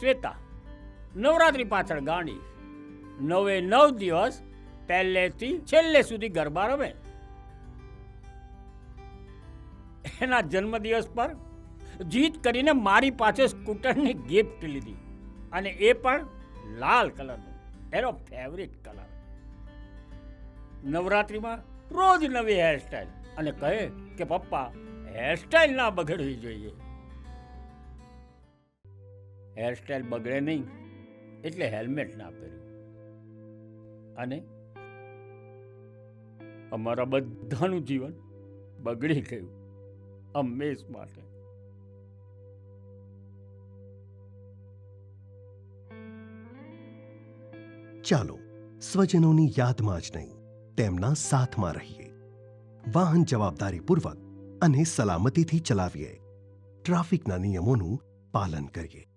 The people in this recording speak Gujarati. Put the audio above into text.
શ્વેતા, નવરાત્રી પાછળ ગાંડી નવે નવ દિવસ પહેલેથી છેલ્લે સુધી ગરબા રમે. એના જન્મદિવસ પર જીત કરીને મારી પાસે સ્કૂટરની ગિફ્ટ લીધી અને એ પણ લાલ કલરનું, એનો ફેવરિટ કલર નવરાત્રિમાં રોજ નવી હેરસ્ટાઈલ અને કહે કે, પપ્પા હેરસ્ટાઈલ ના બગડવી જોઈએ. હેરસ્ટાઈલ બગડે નહીં એટલે હેલ્મેટ ના પહેર્યું. અને અમારા બધાનું જીવન બગડી ગયું અમેશ માટે. ચાલો, સ્વજનોની યાદમાં જ નહીં, તેમના સાથમાં રહીએ. વાહન જવાબદારીપૂર્વક અને સલામતીથી ચલાવીએ. ટ્રાફિકના નિયમોનું પાલન કરીએ.